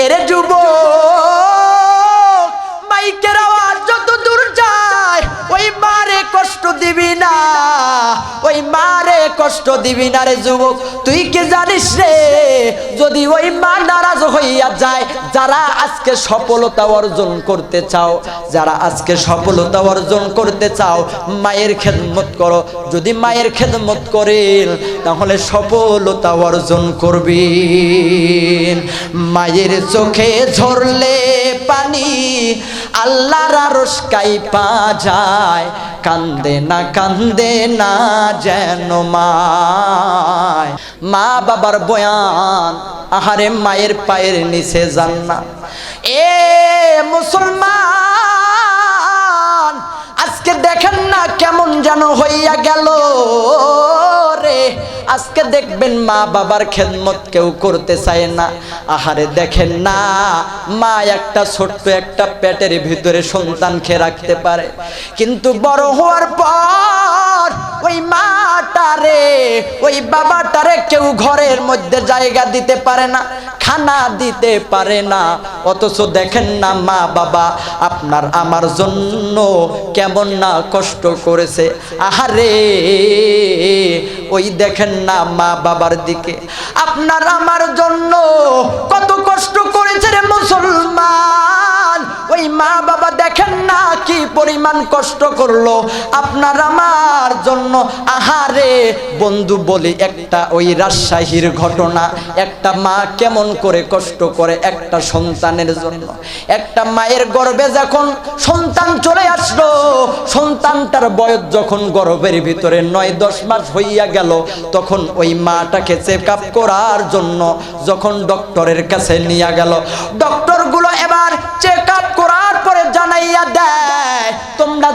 এরে যুব দিবি না। ওই মারে কষ্ট দিবি না রে যুবক। তুই কি জানিস রে? যদি ওই মা নারাজ হইয়া যায়, যারা আজকে সফলতা অর্জন করতে চাও, যারা আজকে সফলতা অর্জন করতে চাও, মায়ের খেদমত করো। যদি মায়ের খেদমত করেন, তাহলে সফলতা অর্জন করবি মায়ের চোখে ঝরলে পানি, আল্লাহর আরশ কাইপা যায়, কান্দে না কান্দে না যেন মায়। মা বাবার বয়ান, আহারে মায়ের পায়ের নিচে যান না। এ মুসলমান, আজকে দেখেন না কেমন যেন হইয়া গেল। আজকে দেখবেন মা বাবার খেদমত কেউ করতে চায় না। আহারে দেখেন না, মা একটা ছোট্ট একটা পেটের ভিতরে সন্তানকে রাখতে পারে। কিন্তু বড় হওয়ার পর ওই মাটারে ওই বাবাটারে কেউ ঘরের মধ্যে জায়গা দিতে পারে না, খানা দিতে পারে না। অথচ দেখেন না মা বাবা, আপনার আমার জন্য কেমন না কষ্ট করেছে। আহারে, ওই দেখেন না মা বাবার দিকে। আপনার আমার জন্য কত কষ্ট করেছে রে মুসলমান। কি পরিমাণ কষ্ট করল? আপনার আমার জন্য আহারে। বন্ধু, বলি একটা ওই রাজশাহীর ঘটনা। একটা মা কেমন করে কষ্ট করে একটা সন্তানের জন্য। একটা মায়ের গর্ভে যখন সন্তান চলে আসলো, সন্তানটার বয়স যখন গর্ভের ভিতরে নয়, দশ মাস হইয়া গেল, তখন ওই মাটাকে চেক আপ করার জন্য যখন ডক্টরের কাছে নিয়ে গেল। ডক্টরগুলো এবার চেক আপ করার পরে জানাইয়া দেয়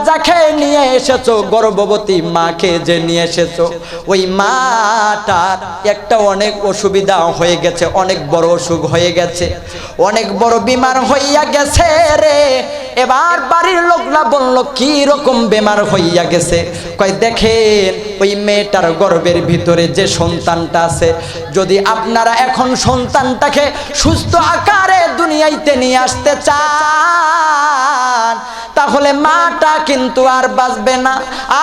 যাকে নিয়ে এসেছ, গর্ভবতী মাকে যে নিয়ে এসেছ। ওই মাটার একটা অনেক অসুবিধা হয়ে গেছে, অনেক বড় অসুখ হয়ে গেছে, অনেক বড় বিমার হইয়া গেছে রে। এবার বাড়ির লোকরা বলল, কি রকম বেমার হইয়া গেছে? কয়, দেখেন ওই মেয়েটার গর্বের ভিতরে যে সন্তানটা আছে, যদি আপনারা এখন সন্তানটাকে সুস্থ আকারে দুনিয়াইতে নিয়ে আসতে চান, তাহলে মাটা কিন্তু আর বাঁচবে না।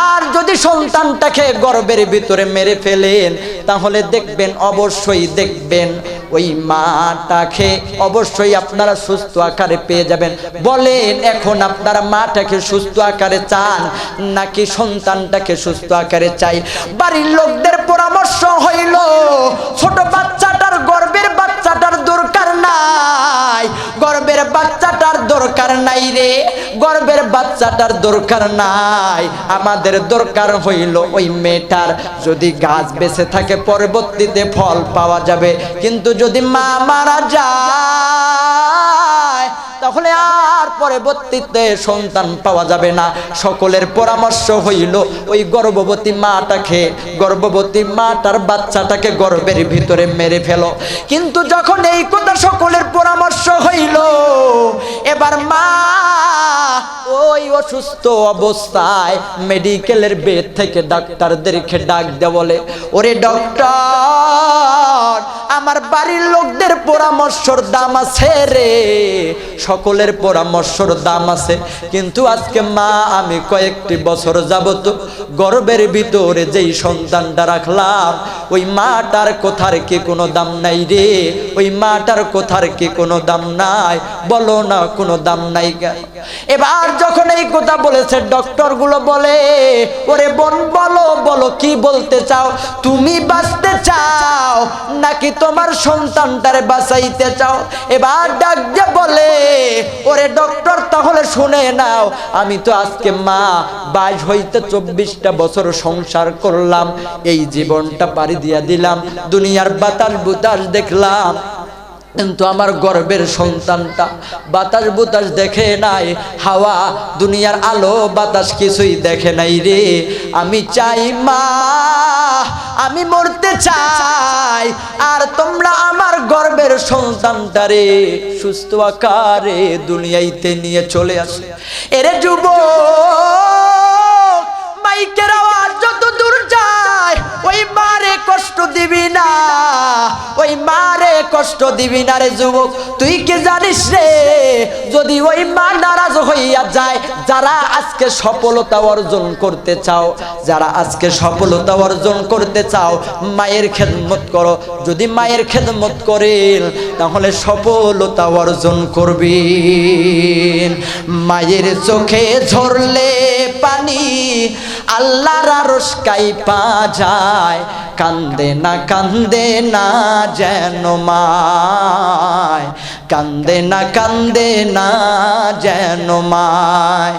আর যদি সন্তানটাকে গর্বের ভিতরে মেরে ফেলেন, তাহলে দেখবেন, অবশ্যই দেখবেন ওই মাটাকে অবশ্যই আপনারা সুস্থ আকারে পেয়ে যাবেন। বলেন, এখন আপনারা মাটাকে সুস্থ আকারে চান, নাকি সন্তানটাকে সুস্থ আকারে চাই। বাড়ির লোকদের পরামর্শ হইল, ছোট বাচ্চাটার গর্বের বাচ্চাটার দরকার নাই। গর্বের বাচ্চাটার দরকার নাই রে, গর্বের বাচ্চাটার দরকার নাই। আমাদের দরকার হইল ওই মেয়েটার। যদি গাছ বেঁচে থাকে, পরবর্তীতে ফল পাওয়া যাবে। কিন্তু যদি মা মারা যায় তাহলে আর পরবর্তীতে সন্তান পাওয়া যাবে না। সকলের পরামর্শ হইল, ওই গর্ভবতী মাটাকে, গর্ভবতী মাটার বাচ্চাটাকে গর্ভের ভিতরে মেরে ফেলো। কিন্তু যখন এই কথা সকলের পরামর্শ হইল, এবার মা ওই অসুস্থ অবস্থায় মেডিকেলের বেড থেকে ডাক্তারদেরকে ডাক দে বলে, ওরে ডক্টর আমার বাড়ির লোকদের পরামর্শর দাম আছে রে। সকলের পরামর্শর দাম আছে। কিন্তু আজকে মা, আমি কয়েকটি বছর যাবত গর্বের ভিতরে যেই সন্তানটা রাখলাম, ওই মাটার কোথার কি কোনো দাম নাই রে? ওই মাটার কোথার কি কোনো দাম নাই? বলো না, কোনো দাম নাই এবার যখন এই কথা বলেছে ডক্টরগুলো বলে, ওরে বোন, বলো বলো, কি বলতে চাও? তুমি বাঁচতে চাও নাকি তোমার সন্তানটারে বাঁচাইতে চাও। এবার ডাক দিয়ে বলে, ওরে ডক্টর তাহলে শুনে নাও, আমি তো আজকে মা বাইশ হইতে চব্বিশটা বছর সংসার করলাম, এই জীবনটা পাড়ি দিয়া দিলাম, দুনিয়ার বাতাস বুতাস দেখলাম, কিন্তু আমার গর্বের সন্তানটা বাতাস বুতাস দেখে নাই, হাওয়া, দুনিয়ার আলো বাতাস কিছুই দেখে নাই রে, আমি চাই মা আমি মরতে চাই, আর তোমরা আমার গর্বের সন্তানটারে সুস্থ আকারে দুনিয়াইতে নিয়ে চলে আসে। এরে যুব মাইকের কষ্ট দিবি না। ওই মারে কষ্ট দিবি না রে যুবক। তুই কি জানিস রে? যদি ওই মা নারাজ হইয়া যায়, যারা আজকে সফলতা অর্জন করতে চাও, যারা আজকে সফলতা অর্জন করতে চাও, মায়ের খেদমত করো। যদি মায়ের খেদমত করেন, তাহলে সফলতা অর্জন করবি মায়ের চোখে ঝরলে পানি আল্লাহর আরশ কাইপা যায়, কান্দে না কান্দে না যেন মায়। কান্দে না কান্দে না যেন মায়।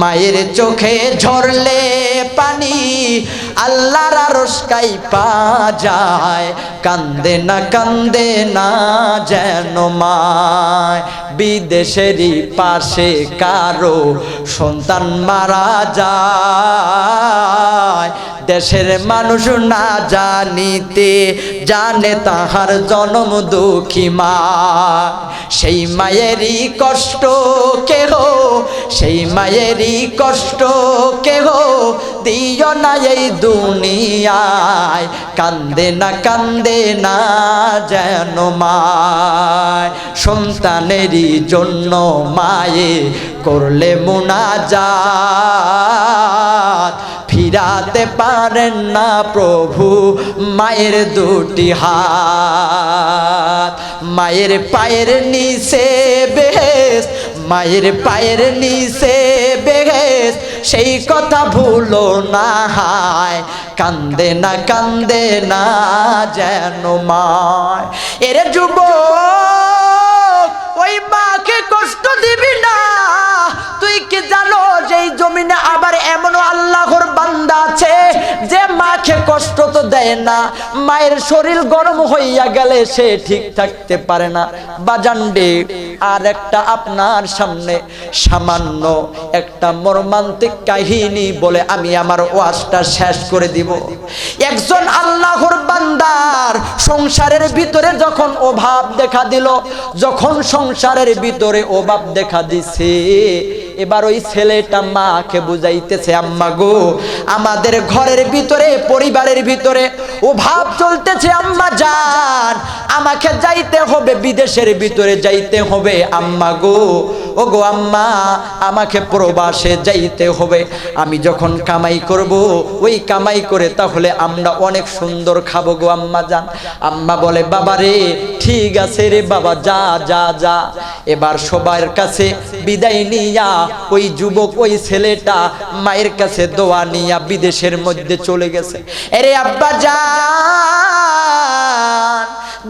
মায়ের চোখে ঝরলে পানি, আল্লাহর আরশ কাইপা যায়। কান্দে না কান্দে না যেন মায়। বিদেশেরই পাশে কারও সন্তান মারা যায়। দেশের মানুষ না জানিতে জানে তাহার জনম দুঃখী মা। সেই মায়েরই কষ্ট কেহ, সেই মায়েরই কষ্ট কেহ দিও না এই দুনিয়ায়। কান্দে না কান্দে না যেন মায়। সন্তানেরই জন্য মায়ে করলে মোনাজাত। ফিরাতে পারেন না প্রভু মায়ের দুটি হাত। মায়ের পায়ের নিচে বেশ, মায়ের পায়ের নিচে বেশ সেই কথা ভুলো না হায়। কান্দে না কান্দে না যেন মায়। এরে যুব ওই মাকে কষ্ট দিবি না। তুই কি জানো যে জমিনে আবার এমন আল্লাহর বান্দা আছে? যে কষ্ট তো দেয় না। মায়ের শরীর গরম হইয়া গেলে সে ঠিক থাকতে পারে না। বাজান্ডে আর একটা আপনার সামনে সামান্য একটা মর্মান্তিক কাহিনী বলে আমি আমার ওয়াজটা শেষ করে দিব। একজন আল্লাহর বান্দার সংসারের ভিতরে যখন অভাব দেখা দিল, যখন সংসারের ভিতরে অভাব দেখা দিছে এবার ওই ছেলেটা মাকে বুঝাইতেছে, আম্মা গো, আমাদের ঘরের ভিতরে, পরিবারের ভিতরে অভাব চলতেছে, আম্মা যান আমাকে যাইতে হবে, বিদেশের ভিতরে যাইতে হবে, আম্মা গো। ও গো আম্মা, আমাকে প্রবাসে যাইতে হবে। আমি যখন কামাই করব, ওই কামাই করে তাহলে আমরা অনেক সুন্দর খাব গো আম্মা যান আম্মা বলে, বাবা রে, ঠিক আছে রে বাবা, যা যা যা। এবার সবার কাছে বিদায় নিয়া ওই যুবক, ওই ছেলেটা মায়ের কাছে দোয়া নিয়া বিদেশের মধ্যে চলে গেছে। এরে আব্বা যান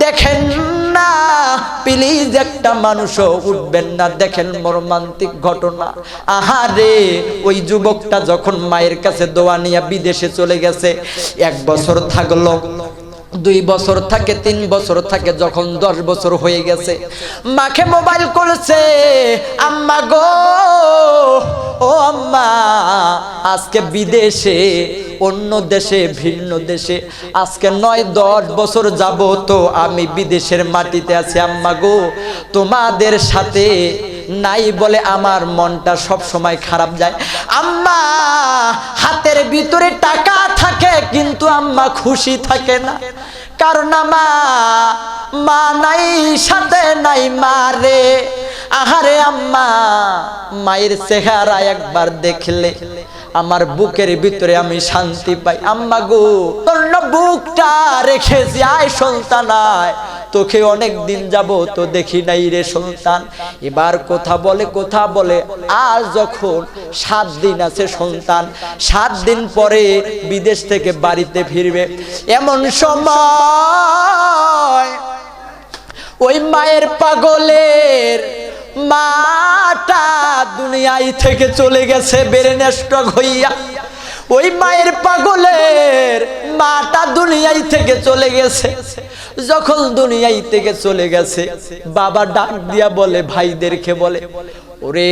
দেখেন না, প্লিজ একটা মানুষও উঠবেন না। দেখেন মর্মান্তিক ঘটনা। আহারে, ওই যুবকটা যখন মায়ের কাছে দোয়া নিয়ে বিদেশে চলে গেছে, এক বছর থাকল। দুই বছর থাকে, তিন বছর থাকে, যখন দশ বছর হয়ে গেছে। মাকে মোবাইল করেছে, আম্মা গো, ও আম্মা, আজকে বিদেশে, অন্য দেশে, ভিন্ন দেশে, আজকে নয়, দশ বছর যাব তো আমি বিদেশের মাটিতে আছি, আম্মা গো, তোমাদের সাথে নাই বলে আমার মনটা সব সময় খারাপ যায়। আম্মা, হাতের ভিতরে টাকা থাকে, কিন্তু আম্মা খুশি থাকে না। কারণ মা মা নাই, সাথে নাই মা রে। আহারে আম্মা, মায়ের চেহারা একবার দেখলে আমার বুকের ভিতরে আমি শান্তি পাই। আম্মা গো, তোর বুকটা রেখেছি আয় সন্তান আয় তোকে অনেক দিন যাব তো দেখি নাই রে সন্তান এবার কথা বলে কথা বলে আর যখন সাত দিন আছে সন্তান সাত দিন পরে বিদেশ থেকে বাড়িতে ফিরবে। এমন সময় ওই মায়ের পাগলের মাটা দুনিয়ায় থেকে চলে গেছে বেড়ে স্টক হইয়া। ওই মায়ের পাগলের মাটা দুনিয়ায় থেকে চলে গেছে। যখন দুনিয়ায় থেকে চলে গেছে, বাবা ডাক দিয়া বলে, ভাইদেরকে বলে, ওরে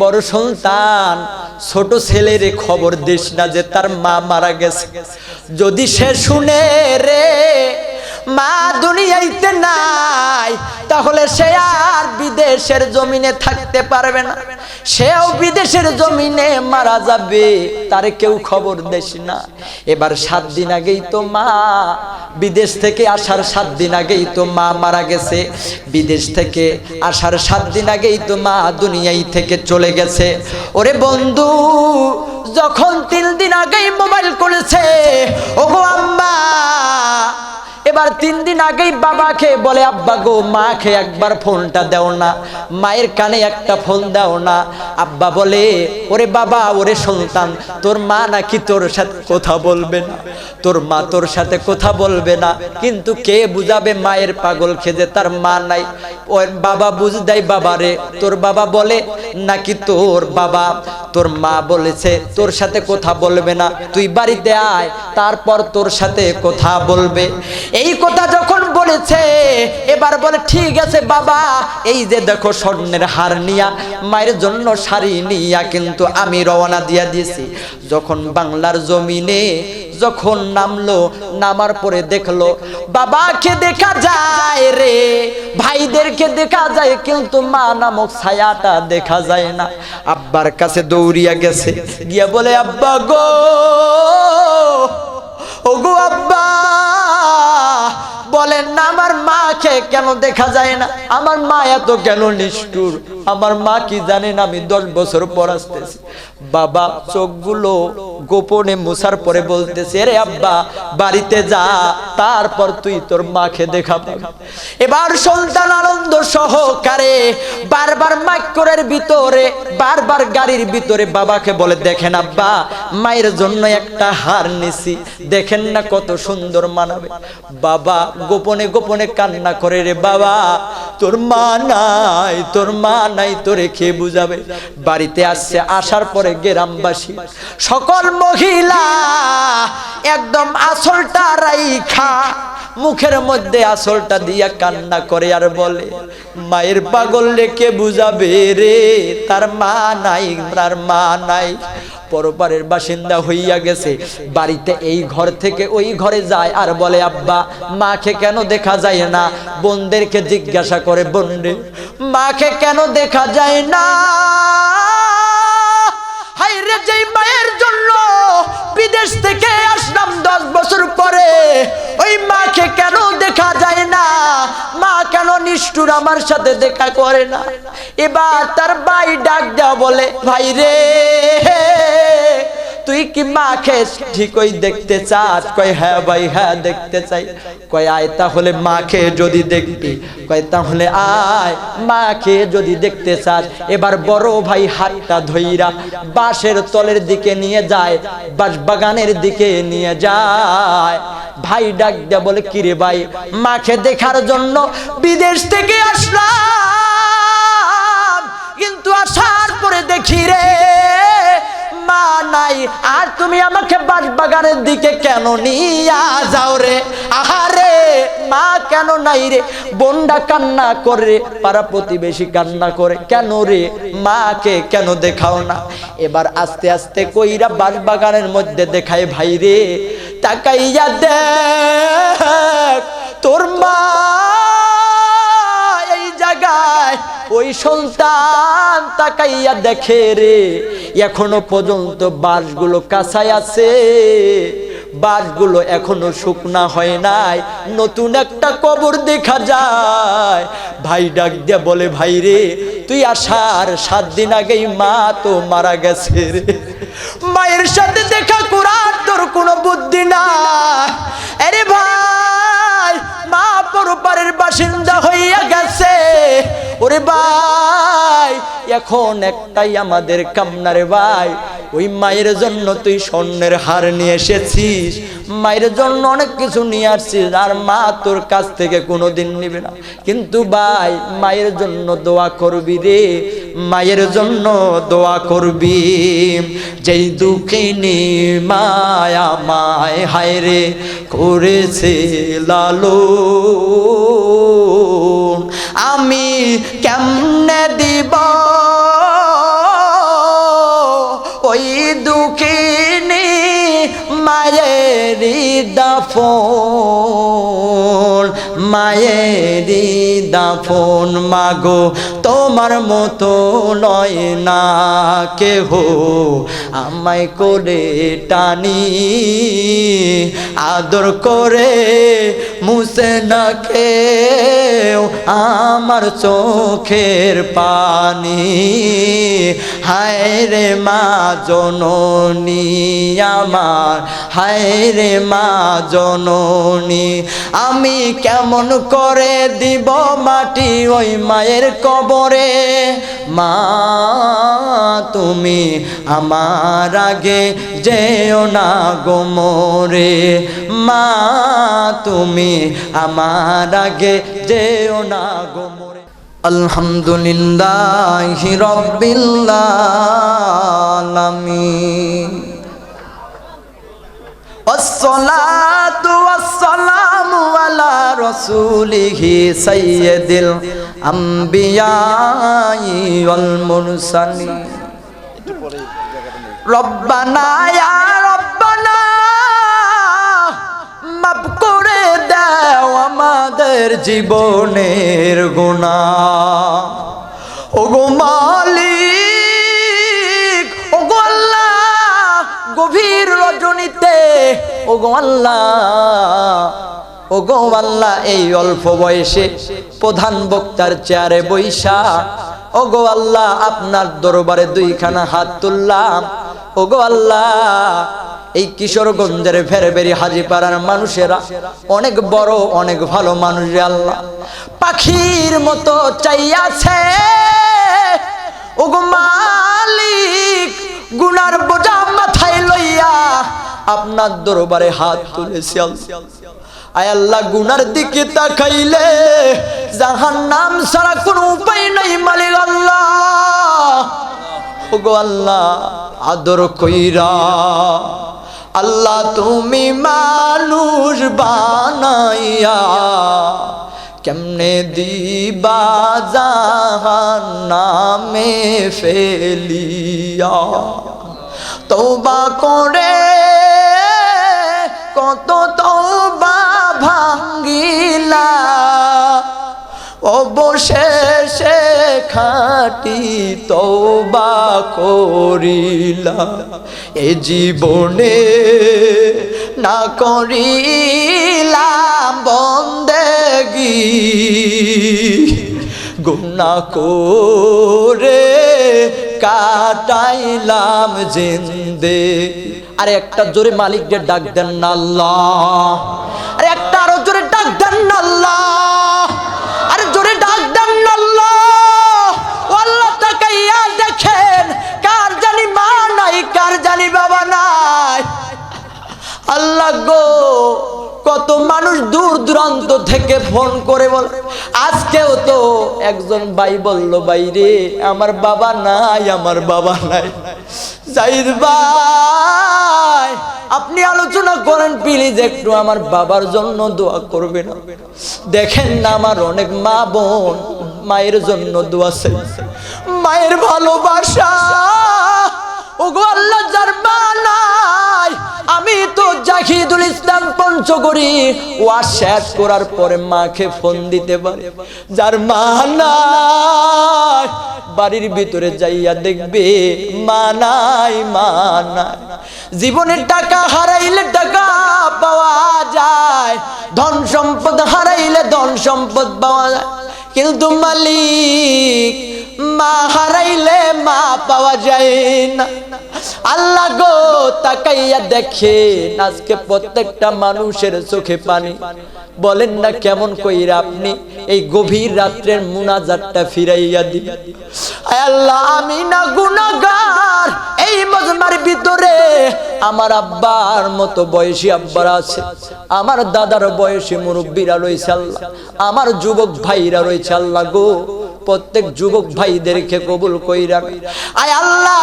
বড় সন্তান, ছোট ছেলের খবর দিস না যে তার মা মারা গেছে। যদি সে শুনে রে মা দুনিয়াইতে নাই, তাহলে সে আর বিদেশের জমিনে থাকতে পারবে না। সেও বিদেশের জমিনে মারা যাবে, তার কেউ খবর দেশ না। এবার সাত দিন আগেই তো মা, বিদেশ থেকে আসার সাত দিন আগেই তো মা মারা গেছে। বিদেশ থেকে আসার সাত দিন আগেই তো মা দুনিয়াই থেকে চলে গেছে। ওরে বন্ধু, যখন তিন দিন আগেই মোবাইল করেছে ওগো আম্মা এবার তিন দিন আগেই বাবাকে বলে, আব্বা গো মাকে একবার ফোনটা দাও না। মায়ের কানে একটা ফোন দাও না। আব্বা বলে, ওরে বাবা, ওরে সন্তান, তোর মা নাকি তোর সাথে কথা বলবে না। তোর মা তোর সাথে কথা বলবে না। কিন্তু কে বুঝাবে মায়ের পাগল খেজে, তার মা নাই। ওর বাবা বুঝ দেয় বাবারে তোর বাবা বলে, নাকি তোর বাবা, তোর মা বলেছে তোর সাথে কথা বলবে না। তুই বাড়িতে আয়, তারপর তোর সাথে কথা বলবে। এই কথা যখন বলেছে, এবার বলে, ঠিক আছে বাবা, এই যে দেখো স্বর্ণের হার নিয়া, মায়ের জন্য শাড়ি নিয়া কিন্তু আমি রওনা দিয়া দিয়েছি। যখন বাংলার জমিনে যখন নামলো, নামার পরে দেখল, বাবাকে দেখা যায় রে, ভাইদেরকে দেখা যায়, কিন্তু মা নামক ছায়াটা দেখা যায় না। আব্বার কাছে দৌড়িয়া গেছে, গিয়া বলে, আব্বা গো ও গো আব্বা, বলেন না, আমার মাকে কেন দেখা যায় না? আমার মা এত কেন নিষ্ঠুর? আমার মা কি জানেন? আমি দশ বছর পর আসতেছি। বাবা চোখগুলো গোপনে মুসার পরে বলতেছে রে আব্বা, বাড়িতে যা, তারপর তুই তোর মাকে দেখা পাবি। এবার সন্তান আনন্দ সহকারে বারবার মাইক্রের ভিতরে, বারবার গাড়ির ভিতরে বাবাকে বলে, দেখেন আব্বা, মায়ের জন্য একটা হার নিছি। দেখেন না কত সুন্দর মানাবে। বাবা গোপনে গোপনে কান্না করে, রে বাবা, তোর মা নাই, তোর মা নাই তোরে খেয়ে বুঝাবে? বাড়িতে আসছে, আসার পরে গ্রামবাসী, সকল মহিলা একদম আসলটা রাইখা, মুখের মধ্যে আসলটা দিয়া কান্না করে আর বলে, মায়ের পাগল রেখে বুঝাবে রে? তার মা নাই, তার মা নাই। পরপারের বাসিন্দা হইয়া গেছে। বাড়িতে এই ঘর থেকে ওই ঘরে যায় আর বলে, আব্বা, মাকে কেন দেখা যায় না? বোনদেরকে জিজ্ঞাসা করে বোনরে মাকে কেন দেখা যায় না? যেই মায়ের জন্য বিদেশ থেকে আসলাম দশ বছর পরে। ওই মাকে কেন দেখা যায় না? মা কেন নিষ্ঠুর আমার সাথে দেখা করে না? এবার তার ভাই ডাক দেওয়া বলে ভাই রে তুই কি মাকে ঠিকই দেখতে চাস। কয় হ্যাঁ ভাই হ্যাঁ দেখতে চাই। কয়, আয় তাহলে মাকে যদি দেখবি। কয়, তাহলে আয় মাকে যদি দেখতে চাস। এবার বড় ভাই হাতটা ধইরা বাঁশের তলের দিকে নিয়ে যায়, বাঁশ বাগানের দিকে নিয়ে যায়। ভাই ডাক দেয়া বলে, কিরে ভাই মাকে দেখার জন্য বিদেশ থেকে নাই। আর তুমি আমাকে বাস বাগানের দিকে কেন নিয়ে যাও রে? আহারে, মা কেন নাই রে? বোনটা কান্না করে, পাড়া প্রতিবেশী কান্না করে, কেন রে? মাকে কেন দেখাও না? এবার আস্তে আস্তে কইরা বাস বাগানের মধ্যে দেখায়, ভাই রে, তাকাইয়া দেখ, তোর মা এই জায়গায় ওই সন্তান তাকাইয়া দেখে রে, এখনও পর্যন্ত বাসগুলো কাঁচাই আছে। বাসগুলো এখনও শুকনা হয় নাই। নতুন একটা কবর দেখা যায়। ভাই ডাক দিয়া বলে, ভাই রে, তুই আসার সাত দিন আগেই মা তো মারা গেছে রে। মায়ের সাথে দেখা করার তোর কোনো বুদ্ধি না আরে ভাই, মা পরপারের বাসিন্দা হইয়া গেছে। ওরে ভাই, এখন একটাই আমাদের কামনা রে ভাই। ওই মায়ের জন্য তুই স্বর্ণের হার নিয়ে এসেছিস। মায়ের জন্য অনেক কিছু নিয়ে আসছিস, আর মা তোর কাছ থেকে কোনো দিন নিবে না। কিন্তু ভাই, মায়ের জন্য দোয়া করবি রে। মায়ের জন্য দোয়া করবি। যেই দুঃখিনী মায়া মায় হায় রে করেছে লালো আমি কেমনে দিব? ওই দুঃখিনী মায়ের দাফন মায়েরি দাফন মাগো। তোমার মতো নয় না কেহ। আমায় করে টানি আদর করে মুছে না কেউ আমার চোখের পানি। হায় রে মা জননী আমার, হায় রে মা জননী। আমি কেমন করে দিব মাটি ওই মায়ের কবরে? মা, তুমি আমার আগে যেও না গোমরে মা তুমি আমার আগে যেও না গোমরে আলহামদুলিল্লাহ রব্বিল আলামিন والصلاة والسلام على رسوله سيد الأنبياء والمرسلين রব্বানা, ইয়া রব্বানা করে দাও আমাদের জীবনের গুনাহ ওগো মালিক আল্লাহ, গভীর রজনীতে, ওগো আল্লাহ ওগো আল্লাহ, এই অল্প বয়সে প্রধান বক্তার চেয়ারে বৈশা, ওগো আল্লাহ, আপনার দরবারে দুইখানা হাত তুললাম। ওগো আল্লাহ, এই কিশোরগঞ্জের ফেরবেরি হাজিপাড়ার মানুষেরা অনেক বড়, অনেক ভালো মানুষ আল্লাহ। পাখির মতো চাইয়াছে। ওগো মালিক, গুনার বোঝা মাথায় লইয়া আপনার দরবারে হাত তুলেছি আল্লাহ। আয় আল্লাহ, গুনার দিকে তাকাইলে জাহান নাম ছাড়া কোনো উপায় নাই মালিক আল্লাহ। ওগো আল্লাহ আদর কইরা, আল্লাহ তুমি মানুষ বানাইয়া কেমনে দিবা জাহান নামে ফেলিয়া? তৌবা করে কত তৌবা ভাঙ্গিলা, অবশেষে খাটি তৌবা করিলা, এ জীবনে না করিলাম বন্দেগি। গুনা করে কাটাইলাম জিন্দে। আরে একটা জোরে মালিকদের ডাক দেন না আল্লাহ। আল্লাহ কত মানুষ দূর দূরান্ত থেকে ফোন করে বল, আজকেও তো একজন ভাই বলল, ভাই রে, আমার বাবা নাই, আমার বাবা নাই। জাহিদ ভাই, আপনি আলোচনা করেন, প্লিজ একটু আমার বাবার জন্য দোয়া করবেন। দেখেন না আমার অনেক মা বোন, মায়ের জন্য দোয়া চাই মায়ের ভালোবাসা, ওগো আল্লাহ তো জাহিদুল ইসলাম পঞ্চগড়ি। ওয়া শেষ করার পরে মাকে ফোন দিতে পারে। যার মা নাই, বাড়ির ভিতরে যাইয়া দেখবে, মা নাই মা নাই। জীবনের টাকা হারাইলে টাকা পাওয়া যায়, ধন সম্পদ হারাইলে ধন সম্পদ পাওয়া যায়। কিন্তু মালিক মা হারাইলে মা পাওয়া যায় না। আল্লাহ গো, তাকাইয়া দেখে আজকে প্রত্যেকটা মানুষের চোখে পানি। বলেন না কেমন কইরা আপনি এই গভীর রাত্রের মুনাজাতটা ফিরাইয়া দি আল্লাহ, আমি না গুনাহগার, এই মজমার ভিতরে আমার আব্বার মতো বয়সী আব্বার আছে। আমার দাদার বয়সী মুরব্বীরা রয়েছে আল্লাহ, আমার যুবক ভাইরা রয়েছে আল্লাহ গো। প্রত্যেক যুবক ভাইদেরকে কবুল কইরা আয় আল্লাহ,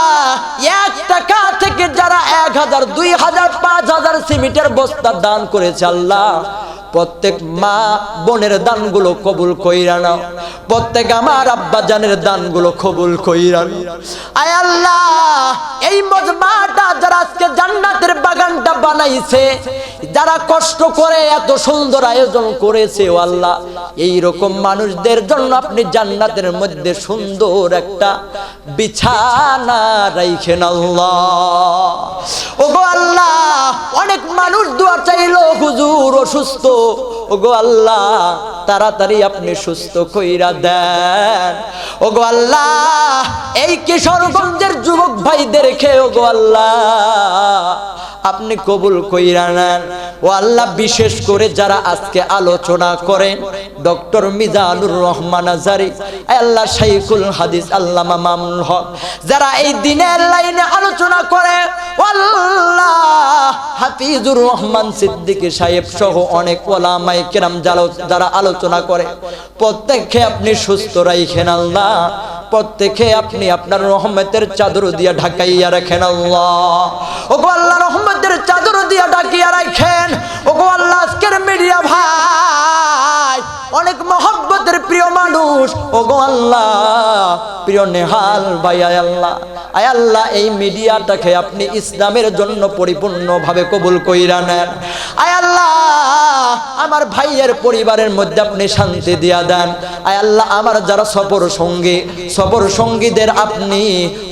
এক টাকা থেকে যারা এক হাজার, দুই হাজার, পাঁচ হাজার সিমিটার বস্তা দান করেছে আল্লাহ প্রত্যেক মা বোনের দানগুলো কবুল কইরা নাও। প্রত্যেক আমার আব্বা জানের দানগুলো কবুল কইরা আয় আল্লাহ, এই মজমাটা যারা আজকে জান্নাতের বাগানটা বানাইছে, যারা কষ্ট করে এত সুন্দর আয়োজন করেছে, ও আল্লাহ এই রকম মানুষদের জন্য আপনি জান্নাতের মধ্যে সুন্দর একটা বিছানা রাইখেন আল্লাহ। ওগো আল্লাহ, অনেক মানুষ দোয়া চাইলো, হুজুর অসুস্থ। ওগো আল্লাহ, তাড়াতাড়ি আপনি সুস্থ কইরা দেন। ওগো আল্লাহ, এই কিশোরগঞ্জের যুবক ভাইদের খেয়ে ওগো আল্লাহ, আপনি কবুল কইরা নেন। ও আল্লাহ, বিশেষ করে যারা আজকে আলোচনা করেন ডক্টর মিজানুর রহমান আজারি, আল্লাহ শাইকুল হাদিস, আল্লামা মামুল হক। যারা এই দিনের লাইনে আলোচনা করে, আল্লাহ হাফিজুর রহমান সিদ্দিকী সাহেব সহ অনেক ওলামাই কেরাম যারা আলোচনা করে, প্রত্যেককে আপনি সুস্থ রাইখেন আল্লাহ প্রত্যেকে আপনি আপনার রহমতের চাদর দিয়া ঢাকাইয়া রাখেন আল্লাহ। ও আল্লাহ রহমতের চাদর দিয়া মানুষ? ও গো আল্লাহ প্রিয় নেহাল ভাই আল্লাহ। আয় এই মিডিয়াটাকে আপনি ইসলামের জন্য পরিপূর্ণভাবে কবুল কইরা নেন। আল্লাহ, আমার ভাইয়ের পরিবারের মধ্যে আপনি শান্তি দিয়া দেন। আয় আমার যারা সফর সঙ্গী, সফর সঙ্গীদের আপনি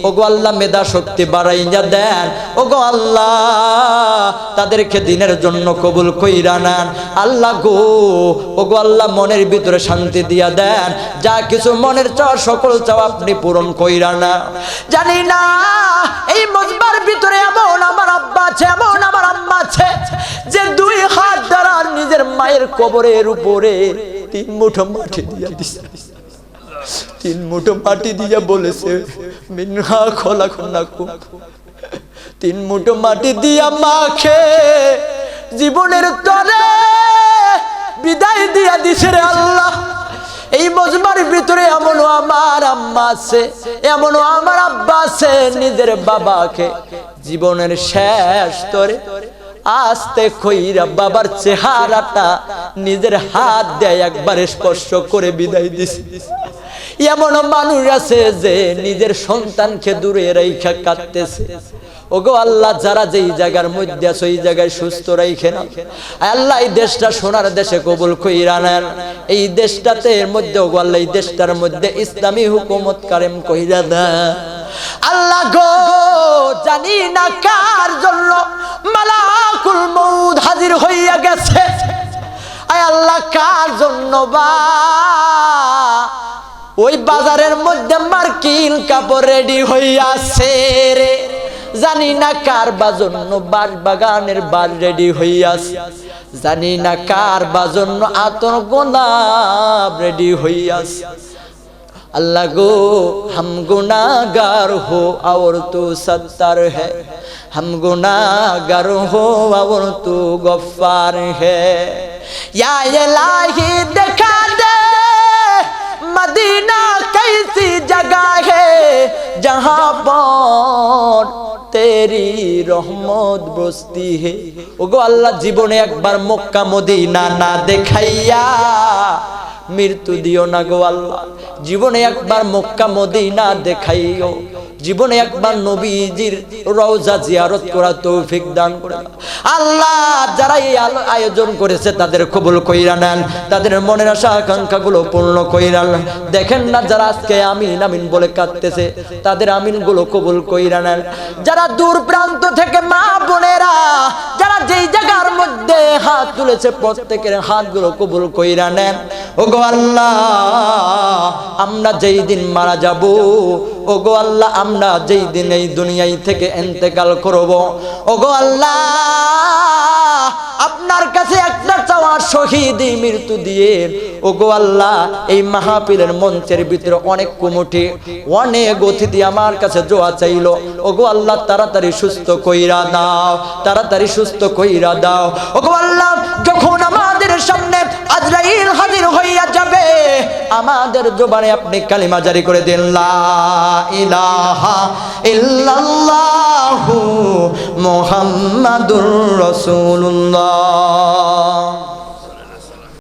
ওগো আল্লাহ মেধা শক্তি বাড়াইয়া দেন। ওগো আল্লাহ, তাদেরকে দিনের জন্য কবুল কইরা নেন। আল্লাহ গো, ওগো আল্লাহ মনের ভিতরে শান্তি দিয়া দেন। যা কিছু মনের চাওয়া, সকল চাওয়া আপনি পূরণ কইরা না জানি মায়ের কবরের উপরে তিন মুঠো মাটি দিয়া দিছে। তিন মুঠো মাটি দিয়া বলেছে, মিনহা খোলা খোলা তিন মুঠো মাটি দিয়া মাখে জীবনের তরে বিদায় দিয়া দিছে রে আল্লাহ। এই মজমার ভিতরে এমনও আমার আম্মা আছে, এমনও আমার আব্বা আছে, নিজের বাবাকে জীবনের শেষ তরে আস্তে খইরা বাবার চেহারাটা নিজের হাত দেয় একবার স্পর্শ করে বিদায় দিছে। এমন মানুষ আছে যে নিজের সন্তানকে দূরে রেখা কাঁদতেছে। ওগো আল্লাহ, যারা যেই জায়গার মধ্যে আছে ওই জায়গায় সুস্থ রাইখে না আল্লাহ, এই দেশটা সোনার দেশে কবুল কইরা নেন। এই দেশটাতে এর মধ্যে ওগো আল্লাহ, এই দেশটার মধ্যে ইসলামী হুকুমত কারেম কইরা দেন। আল্লাহ গো, জানি না কার জন্য মালাকুল মউদ হাজির হইয়া গেছে। আয় আল্লাহ, কার জন্য বা? ওই বাজারের মধ্যে মার্কিন কাপড় রেডি হইয়াছে রে। জানি না কার বাজন্য বাস বাগানের বার রেডি হইয়াছে জানি না কার বাজন্য আতর গোলাপ রেডি হইয়াছে अल्लाह गो हम गुनागार हो और तू सत्तर है हम गुनागार हो और तू गफ्फार है या इलाही दिखा दे मदीना कैसी जगह है जहाँ पर তেরি রহমত বস্তি হে। ওগো আল্লাহ জীবনে একবার মক্কা মদিনা না দেখাইয়া মৃত্যু দিও না গো আল্লাহ। জীবনে একবার মক্কা মদিনা দেখাইও। জীবনে একবার নবীজির রওজা জিয়ারত করা তৌফিক দান করে আল্লাহ যারা এই আয়োজন করেছে তাদের কবুল কইরা নেন, তাদের মনের আশা আকাঙ্ক্ষা গুলো পূর্ণ কইরা নেন। দেখেন না যারা আজকে আমিন আমিন বলে কাঁদতেছে, তাদের আমিনগুলো কবুল কইরা নেন। যারা দূর প্রান্ত থেকে মা বোনেরা, যারা যেই জায়গার মধ্যে হাত তুলেছে, প্রত্যেকের হাতগুলো কবুল কইরা নেন। ও গো আল্লাহ, আমরা যেই দিন মারা যাব ও গো আল্লাহ, আমরা যেই দিন এই দুনিয়ায় থেকে এন্তেকাল করব। ও গো আল্লাহ, আপনার কাছে একটা চাওয়া শহীদ মৃত্যু দিয়ে ও গো আল্লাহ, এই মাহফিলের মঞ্চের ভিতরে অনেক কুমুটি, অনেক অতিথি আমার কাছে জোয়া চাইলো। ও গো আল্লাহ, তাড়াতাড়ি সুস্থ কইরা দাও, তাড়াতাড়ি সুস্থ কইরা দাও। ও গো আল্লাহ, যখন আমাদের সামনে আজরাইল হাজির যাবে আমাদের জোবানে আপনি কালিমা জারি করে দিন মোহাম্মদুর রসুল্লাহ